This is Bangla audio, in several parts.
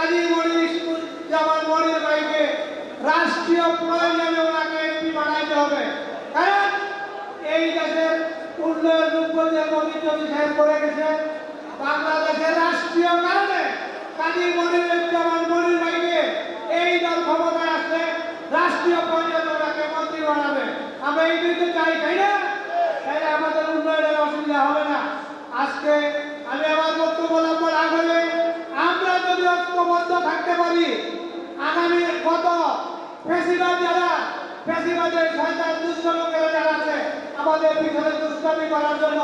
কাজী মনির যেমন মনির ভাইকে রাষ্ট্রীয় প্রয়োজনে ওনাকে এমপি বানাইতে হবে। কারণ এই দেশের উন্নয়ন রূপদের মনির যদি সাহেব করে গেছে। বাংলাদেশের রাষ্ট্রীয় কারণে কাজী মনিরের যেমন মনির ভাইকে এই দল ক্ষমতায় আসলে রাষ্ট্রীয় পর্যায়ে ওনাকে আমরা এই দুইতে চাই, তাই না? থাকতে পারি। আগামী কত ফেসিবাদ যারা, ফেসিবাদের শয়তান দুষ্ট লোকেরা যারা আছে, আমাদের পিছনে দুষ্টামি করার জন্য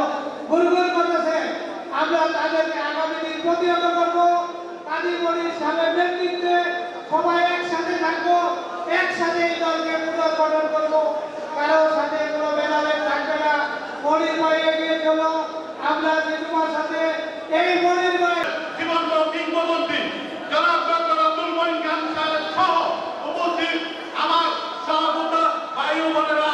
গুলগুল করতেছে। আমরা তাদেরকে আগামী দিন প্রতিহত করব। কাজীমণির সামনে নেতৃত্বে সবাই একসাথে থাকব, একসাথে এই দলকে পুনর্গঠন করব। কারোর সাথে কোনো ভেদাভেদ থাকবে না। মনির ভাই এগিয়ে চলো। আমরা তোমার সাথে এই মনির বোনেরা